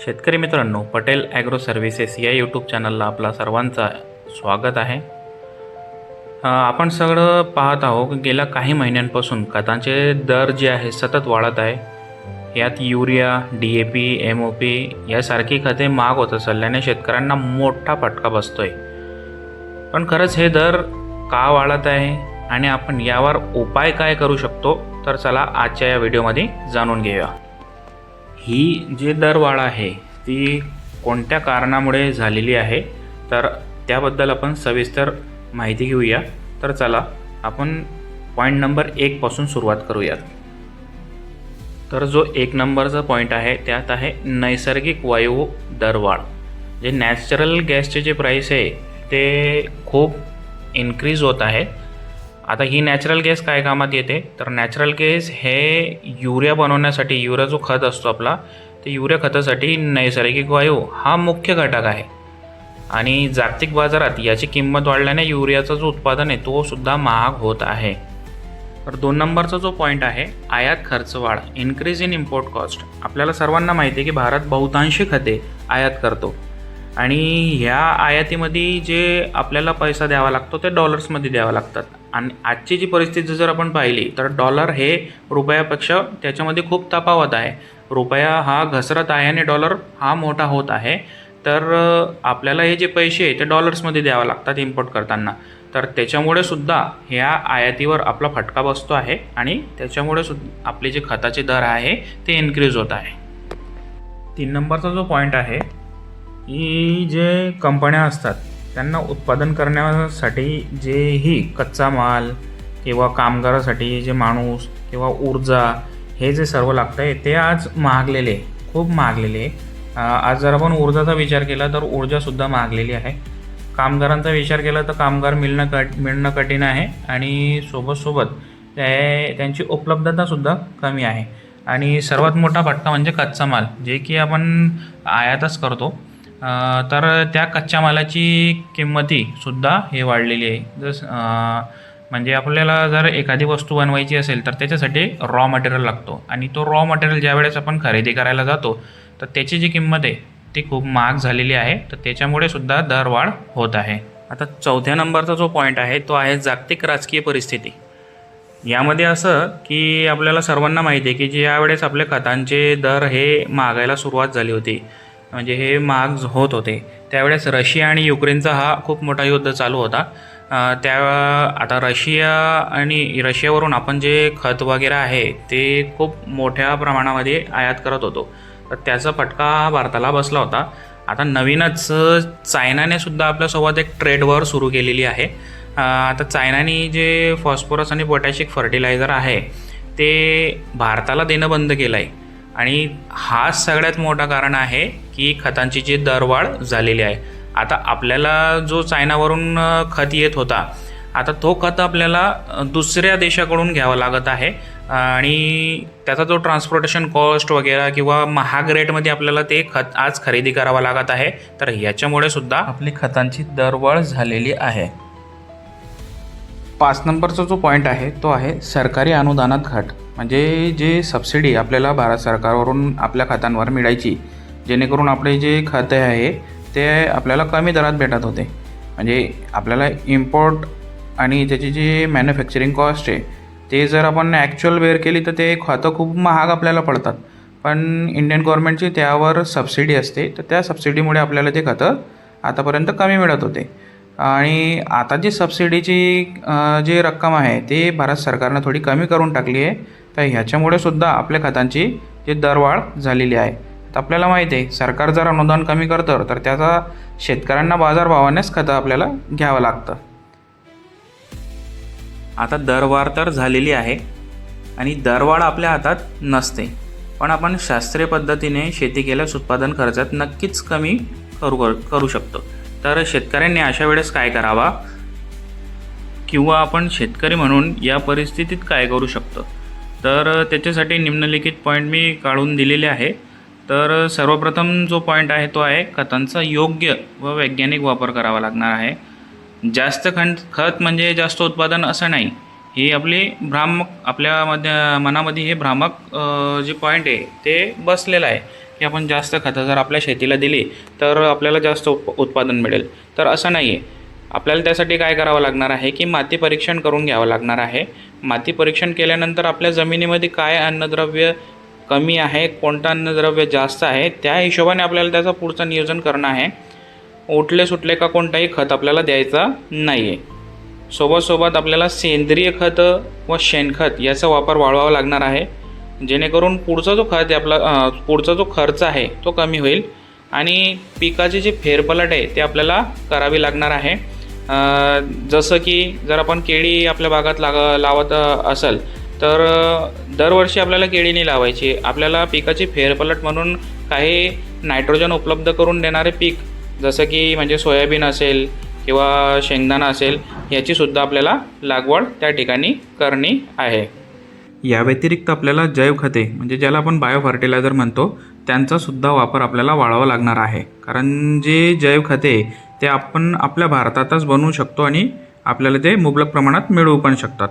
शेतकरी मित्रांनो Patel agro services या यूट्यूब चॅनलला आपला सर्वांचा स्वागत आहे. आपण सगळं पाहत आहोत गेल्या काही महिन्यांपासून खतांचे दर जे आहे सतत वाढत आहे. यात urea D A P M O P यासारखी खते महाग होत चालल्याने शेतकऱ्यांना मोठा फटका बसतोय. पण खरंच हे दर का वाढत आहे आणि आपण यावर उपाय काय करू शकतो? तर चला आजच्या या व्हिडिओमध्ये जाणून घेऊया. ही जी दरवाढ आहे ती कोणत्या कारणामुळे झालेली आहे तर त्याबद्दल आपण सविस्तर माहिती घेऊया. तर चला आपण पॉईंट नंबर एकपासून सुरुवात करूयात. तर जो एक नंबरचा पॉईंट आहे त्यात आहे नैसर्गिक वायू दरवाढ जे नॅचरल गॅसचे जे प्राईस आहे ते खूप इन्क्रीज होत आहे. आता ही नॅचरल गॅस काय कामात येते? तर नॅचरल गॅस हे युरिया बनवण्यासाठी युरिया जो खत असतो आपला ते युरिया खतासाठी नैसर्गिक वायू हा मुख्य घटक आहे. आणि जागतिक बाजारात याची किंमत वाढल्याने युरियाचा जो उत्पादन आहे तो सुद्धा महाग होत आहे. तर दोन नंबरचा जो पॉईंट आहे आयात खर्च वाढ इन्क्रीज इन इम्पोर्ट कॉस्ट आपल्याला सर्वांना माहिती आहे की भारत बहुतांशी खते आयात करतो. आणि ह्या आयातीमध्ये जे आपल्याला पैसा द्यावा लागतो ते डॉलर्समध्ये द्यावा लागतात. आणि आजची जी परिस्थिती जर आपण पाहिली तर डॉलर हे रुपयापेक्षा त्याच्यामध्ये खूप तफावत आहे. रुपया हा घसरत आहे आणि डॉलर हा मोठा होत आहे. तर आपल्याला हे जे पैसे आहे ते डॉलर्समध्ये द्यावं लागतात इम्पोर्ट करताना. तर त्याच्यामुळे सुद्धा ह्या आयातीवर आपला फटका बसतो आहे आणि त्याच्यामुळे सुद्धा आपले जे खताचे दर आहे ते इन्क्रीज होत आहे. तीन नंबरचा जो पॉईंट आहे की जे कंपन्या असतात त्यांना उत्पादन करण्यासाठी जेही कच्चा माल किंवा कामगारासाठी जे माणूस किंवा ऊर्जा हे जे सर्व लागतं आहे ते आज महागलेले आहे, खूप महागलेले आहे. आज जर आपण ऊर्जाचा विचार केला तर ऊर्जासुद्धा महागलेली आहे. कामगारांचा विचार केला तर कामगार मिळणं कट मिळणं कठीण आहे आणि सोबतसोबत ते त्यांची उपलब्धतासुद्धा कमी आहे. आणि सर्वात मोठा फटका म्हणजे कच्चा माल जे की आपण आयातच करतो. तर त्या कच्च्या मालाची किंमतीसुद्धा हे वाढलेली आहे. जस म्हणजे आपल्याला जर एखादी वस्तू बनवायची असेल तर त्याच्यासाठी रॉ मटेरियल लागतो. आणि तो रॉ मटेरियल ज्यावेळेस आपण खरेदी करायला जातो तर त्याची जी किंमत आहे ती खूप महाग झालेली आहे. तर त्याच्यामुळे सुद्धा दरवाढ होत आहे. आता चौथ्या नंबरचा जो पॉईंट आहे तो आहे जागतिक राजकीय परिस्थिती. यामध्ये असं की आपल्याला सर्वांना माहिती आहे की ज्यावेळेस आपल्या खतांचे दर हे महागायला सुरुवात झाली होती म्हणजे हे महाग होत होते. त्यावेळेस रशिया आणि युक्रेनचा हा खूप मोठा युद्ध चालू होता. त्या आता रशिया आणि रशियावरून आपण जे खत वगैरे आहे ते खूप मोठ्या प्रमाणामध्ये आयात करत होतो. तर त्याचा फटका हा भारताला बसला होता. आता नवीनच चायनाने सुद्धा आपल्यासोबत एक ट्रेड वॉर सुरू केलेली आहे. आता चायनाने जे फॉस्फरस आणि पोटॅशिक फर्टिलायझर आहे ते भारताला देणं बंद केलं आहे आणि हा सगळ्यात मोठा कारण आहे की खतांची जी दरवाढ झालेली आहे. आता आपल्याला जो चायनावरून खत येत होता आता तो खत आपल्याला दुसऱ्या देशाकडून घ्यावा लागत आहे. आणि त्याचा जो ट्रान्सपोर्टेशन कॉस्ट वगैरे किंवा महाग रेटमध्ये आपल्याला ते खत आज खरेदी करावा लागत आहे. तर याच्यामुळे सुद्धा आपली खतांची दरवाढ झालेली आहे. पाच नंबरचा जो पॉईंट आहे तो आहे सरकारी अनुदानात घट. म्हणजे जे सबसिडी आपल्याला भारत सरकारवरून आपल्या खतांवर मिळायची जेणेकरून आपले जे खाते आहे ते आपल्याला कमी दरात भेटत होते. म्हणजे आपल्याला इम्पोर्ट आणि त्याची जी मॅन्युफॅक्चरिंग कॉस्ट आहे ते जर आपण ॲक्च्युअल वेअर केली तर ते खतं खूप महाग आपल्याला पडतात. पण इंडियन गव्हर्नमेंटची त्यावर सबसिडी असते तर त्या सबसिडीमुळे आपल्याला ते खतं आतापर्यंत कमी मिळत होते. आणि आता जी सबसिडीची जी रक्कम आहे ते भारत सरकारनं थोडी कमी करून टाकली आहे. तर ह्याच्यामुळे सुद्धा आपल्या खतांची जी दरवाढ झालेली आहे. तर आपल्याला माहिती आहे सरकार जर अनुदान कमी करतं तर त्याचा शेतकऱ्यांना बाजारभावानेच खतं आपल्याला घ्यावं लागतं. आता दरवाढ तर झालेली आहे आणि दरवाढ आपल्या हातात नसते. पण आपण शास्त्रीय पद्धतीने शेती केल्यास उत्पादन खर्चात नक्कीच कमी करू करू शकतो. तर शेतकऱ्यांनी अशा वेळेस काय करावा? किंवा आपण शेतकरी म्हणून या परिस्थितीत काय करू शकतो? तर त्याच्यासाठी निम्नलिखित पॉईंट मी काढून दिलेले आहे. तर सर्वप्रथम जो पॉईंट आहे तो आहे खतांचा योग्य व वैज्ञानिक वापर करावा लागणार आहे. जास्त खंड खत म्हणजे जास्त उत्पादन असं नाही. ही आपली भ्रामक आपल्या मध्ये मनामध्ये हे भ्रामक जे पॉईंट आहे ते बसलेलं आहे. की आपण जास्त खतं जर आपल्या शेतीला दिली तर आपल्याला जास्त उप उत्पादन मिळेल. तर असं नाही आहे आपल्याला त्यासाठी काय करावं लागणार आहे की माती परीक्षण करून घ्यावं लागणार आहे. माती परीक्षण केल्यानंतर आपल्या जमिनीमध्ये काय अन्नद्रव्य कमी आहे कोणतं अन्नद्रव्य जास्त आहे त्या हिशोबाने आपल्याला त्याचं पुढचं नियोजन करणं आहे. उठले सुटले का कोणताही खत आपल्याला द्यायचा नाही आहे सोबतसोबत आपल्याला सेंद्रिय खतं व शेणखत याचा वापर वाढवावा लागणार आहे. जेणेकरून पुढचा जो खत आहे आपला पुढचा जो खर्च आहे तो कमी होईल आणि पिकाची जी फेरपलट आहे ते आपल्याला करावी लागणार आहे. जसं की जर आपण केळी आपल्या भागात लाग लावत असेल तर दरवर्षी आपल्याला केळी नाही लावायची. आपल्याला पिकाची फेरपलट म्हणून काही नायट्रोजन उपलब्ध करून देणारे पीक जसं की म्हणजे सोयाबीन असेल किंवा शेंगदाणा असेल याचीसुद्धा आपल्याला लागवड त्या ठिकाणी करणी आहे. या व्यतिरिक्त आपल्याला जैव खते म्हणजे ज्याला आपण बायो फर्टिलायझर म्हणतो त्यांचासुद्धा वापर आपल्याला वाढावा लागणार आहे. कारण जे जैव खते ते आपण आपल्या भारतातच बनवू शकतो आणि आपल्याला ते मुबलक प्रमाणात मिळवू पण शकतात.